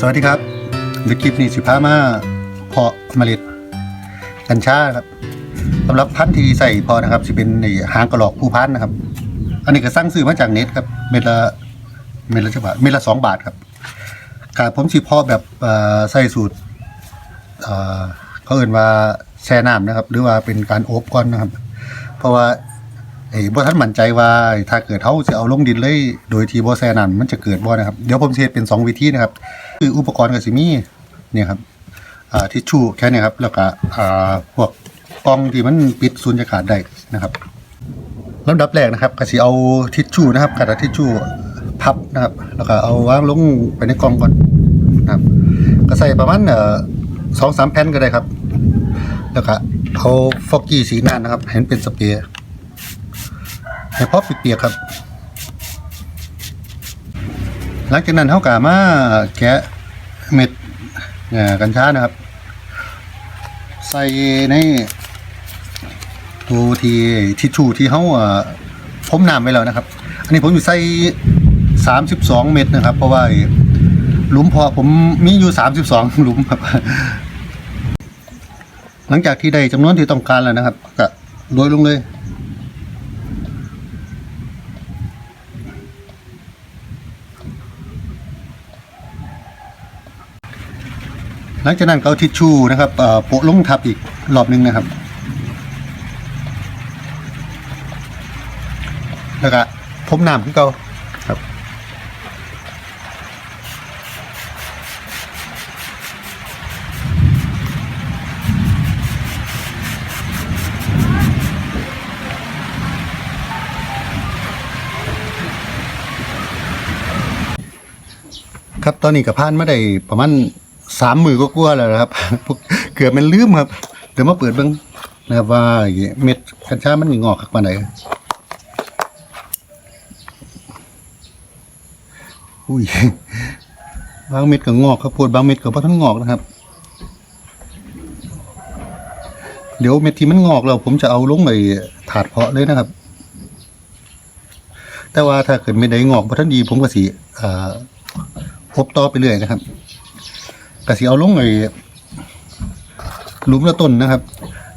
สวัสดีครับในคลิปนี้สิพามาเพาะเมล็ดกัญชาครับสำหรับพันธุ์ที่ใส่พาะนะครับสิเป็นในหางกระหลอกผู้พันธุ์นะครับ อันนี้ก็สร้างซื้อมาจากเน็ตครับเม็ดละเม็ดละจักบาทเม็ดละสองบาทครับการผมสิพาะแบบใส่สูตรเขาเอ่นว่าแช่น้ำนะครับ หรือว่าเป็นการอบก่อนนะครับ เพราะว่า อ้บ่ทันมั่นใจว่าถ้าเกิดเฮาสิเอาลงดินเลย โดยที่บ่แช่น้ำมันจะเกิดบ่นะครับ เดี๋ยวผมสิเฮ็ดเป็นสองวิธีนะครับ คืออุปกรณ์ก็สิมีเนี่ยครับอ่าทิชชู่แค่นี้ครับ แล้วก็อ่าพวกกล่องที่มันปิดสูญญากาศได้นะครับลำดับแรกนะครับก็สิเอาทิชชู่นะครับกระดาษทิชชู่พับนะครับ แล้วก็เอาวางลงไปในกล่องก่อนนะครับ ก็ใส่ประมาณเอ่อสองสามแผ่นก็ได้ครับ แล้วก็เอาฟอกกี้สีน้ำนะครับ เห็นเป็นสเปรย์ ให้พอเปียกๆครับ หลังจากนั้นเขากามาแกะเม็ดเอ่อกัญชานะครับ ใส่ในตัวที่ทิชชู่ที่เขาเอ่อพรมน้ำไว้แล้วนะครับ อันนี้ผมอยู่ใส่สามสิบสองเม็ดนะครับ เพราะว่าหลุมพอผมมีอยู่สามสิบสองหลุมครับ หลังจากที่ได้จำนวนที่ต้องการแล้วนะครับ ก็โรยลงเลย หลังจากนั้นก็เอาทิชชู่นะครับเอ่อโปะลงทับอีกรอบหนึงนะครับ แล้วก็พรมน้ำขึ้นเก่าครับครับตอนนี้กับพานมาได้ประมาณ สามหมือก็กลัวแล้วนะครับเกือบมันลืมครับเดี๋ยวมาเปิดเบิ้งนะว่าเม็ดกัญชามันมีงอกขักมาไหนอุ้ยบางเม็ดก็งอกครับปวดบางเม็ดก็เพอทั้งงอกนะครับ เดี๋ยวเม็ดที่มันงอกแล้วผมจะเอาลงไปถาดเพาะเลยนะครับ แต่ว่าถ้าเกิดไม่ได้งอกเพอท่านดีผมก็สีอ่าพบต่อไปเรื่อยนะครับ กสิเอาลงไอ้หลุมละต้นนะครับ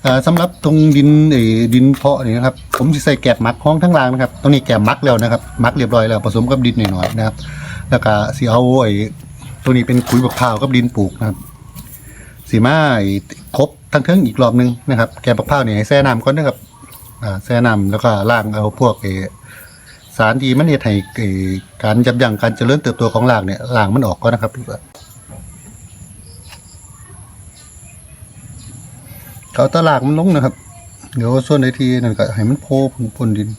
อ่าสำหรับตรงดินไอ้ดินเพาะนี่นะครับ ผมจะใส่แกบมักห้องทั้งรางนะครับตรงนี้แกบมักแล้วนะครับ มักเรียบร้อยแล้วผสมกับดินหน่อยๆนะครับ แล้วก็สีเอาไอ้ตัวนี้เป็นขุยบักพร้าวกับดินปลูกนะครับสีมาไอ้ครบทั้งเทิงอีกรอบหนึงนะครับ แกบบักพร้าวเนี่ยให้แช่น้ำก่อนนะครับแช่น้ำแล้วก็ล้างเอาพวกไอ้สารที่มันเฮ็ดให้การยับยั้งการเจริญเติบโตของรากเนี่ยรากมันออกก็นะครับ เขาตะรากมันลงนะครับ เดี๋ยวส่วนในทีนั่นก็ให้มันโพพ้นดิน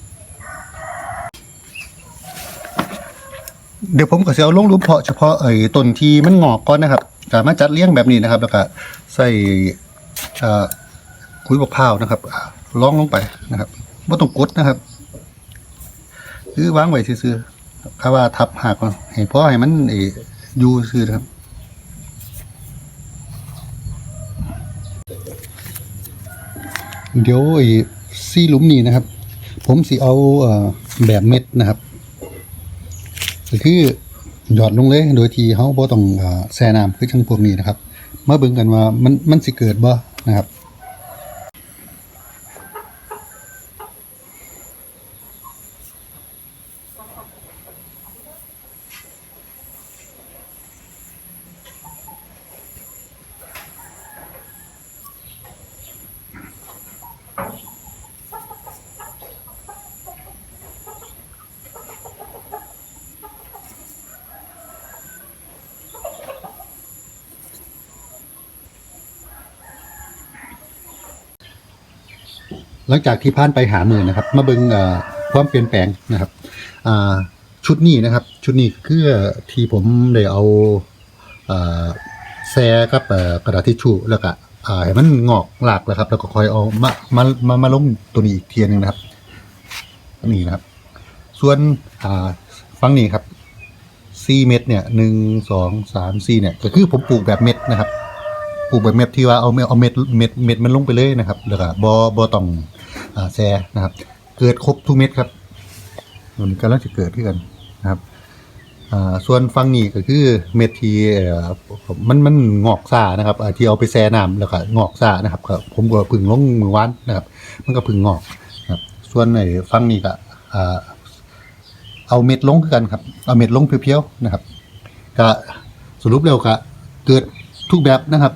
เดี๋ยวผมก็จะเอาลงรูปเพาะเฉพาะไอ้ต้นที่มันงอกก่อนนะครับสามารถจัดเลี้ยงแบบนี้นะครับแล้วก็ใส่คุยบกพร้าวนะครับล่องลงไปนะครับไม่ต้องกดนะครับคือวางไว้ซื่อๆถ้าว่าทับหักก่อนให้พ่อให้มันอยู่ซื่อนะครับ เดี๋ยวไอ้ซี่หลุมนี้นะครับ ผมสิเอาแบบเม็ดนะครับก็คือหยอดลงเลยโดยที่เขาบ่ต้องแช่น้ำคือจังพวกนี้นะครับ มาเบิ่งกันว่ามันมันสิเกิดบ่นะครับ หลังจากที่ผ่านไปหามือนะครับ มาเบิงความเปลี่ยนแปลงนะครับชุดนี้นะครับ ชุดนี้คือที่ผมได้เอาเอ่อแซกับกระดาษทิชชู่แล้วก็ให้มันงอกหลากแล้วครับ แล้วก็คอยเอามามามามาลงตัวนี้อีกเทียหนึงนะครับนี่นะครับ ส่วนฟังนี้ครับ4เม็ดเนี่ยหนึ่งสองสามสี่เนี่ย ก็คือผมปลูกแบบเม็ดนะครับปลูกแบบเม็ดที่ว่าเอาเม็ดเอาเม็ดเม็ดเม็ดมันลงไปเลยนะครับ แล้วก็บอบอต้อง แซ่นะครับ เกิดครบทุกเม็ดครับมันกำลังจะเกิดขึ้นกันนะครับส่วนฟังนี้ก็คือเม็ดที่มันมันงอกซ่านะครับที่เอาไปแช่น้ำแล้วก็งอกซ่านะครับก็ผมก็พึ่งลงมือวานนะครับ มันก็พึ่งงอกนะครับส่วนไอ้ฟังนี้ก็เอาเม็ดลงกันครับ เอาเม็ดลงเพียวๆนะครับ ก็สรุปแล้วก็เกิดทุกแบบนะครับ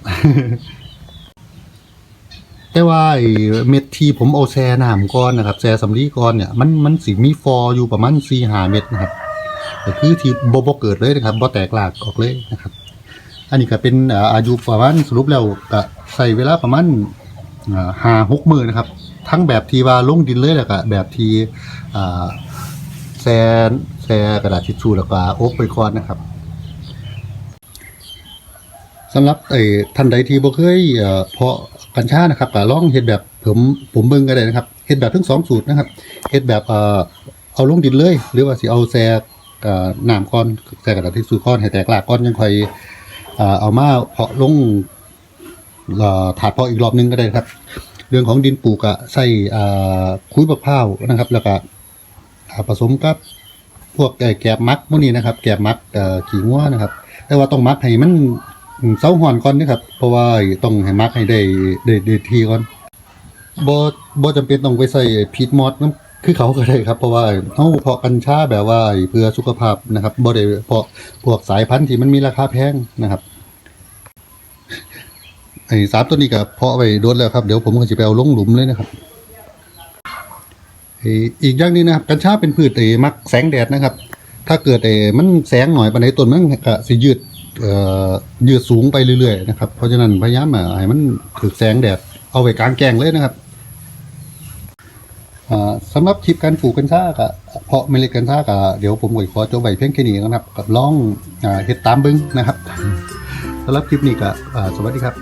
แต่ว่าไอ้เม็ดที่ผมเอาแช่น้ำก่อนนะครับแช่สำลีก่อนเนี่ยมันมันสิมีฟอร์อยู่ประมาณ4-5เม็ดนะครับก็คือที่บ่บ่เกิดเลยนะครับบ่แตกหลากออกเลยนะครับ อันนี้ก็เป็นอายุประมาณสรุปแล้วก็ใส่เวลาประมาณหาหกมือนะครับ ทั้งแบบที่ว่าลงดินเลยแล้วก็แบบที่อ่แซนแซกระดาษทิชชู่แล้วก็อบไปก่อนนะครับสำหรับไอ้ท่านใดที่บ่เคยเพาะ กัญชานะครับก็ลองเฮ็ดแบบผมผมเบิ่งก็ได้นะครับเฮ็ดแบบทั้งสองสูตรนะครับเฮ็ดแบบเอ่อเอาลงดินเลย หรือว่าสิเอาแซเอ่อน้ำก้อนใส่กระดาษทิชชู่ก้อนให้แตกลากก้อนยังค่อยเอ่อเอามาเพาะลงเอ่อถาดเพาะอีกรอบนึงก็ได้ครับ เรื่องของดินปลูกอะใส่อ่าคุยมะพร้าวนะครับ แล้วก็ผสมกับพวกแกบมักพวกนี้นะครับ แกบมักเอ่อขี้งัวนะครับ แต่ว่าต้องมักให้มัน เซาห่อนก่อนนะครับ เพราะว่าต้องให้มักให้ได้ได้ได้ทีก่อนบ่บ่จำเป็นต้องไปใส่พีทมอสน้ำคือเขาก็ได้ครับ เพราะว่าเฮาเพาะกัญชาแบบว่าเพื่อสุขภาพนะครับบ่ได้เพาะพวกสายพันธุ์ที่มันมีราคาแพงนะครับไอ้สามตัวนี้ก็เพาะไว้โดนแล้วครับ เดี๋ยวผมก็สิไปเอาลงหลุมเลยนะครับไอ้อีกอย่างนึงนะครับกัญชาเป็นพืชไอ้มักแสงแดดนะครับ ถ้าเกิดไอ้มันแสงหน่อยปานใดต้นมันก็สิยืด ยืดสูงไปเรื่อยๆนะครับ เพราะฉะนั้นพยายามอะให้มันถูกแสงแดดเอาไว้กลางแกงเลยนะครับอ่าสำหรับคลิปการปลูกกัญชากะเพาะเมล็ดกัญชากะเดี๋ยวผมก็ขอจบไว้เพียงแค่นี้นะครับกับลองอ่าเฮ็ดตามบึงนะครับสำหรับคลิปนี้ก็อ่าสวัสดีครับ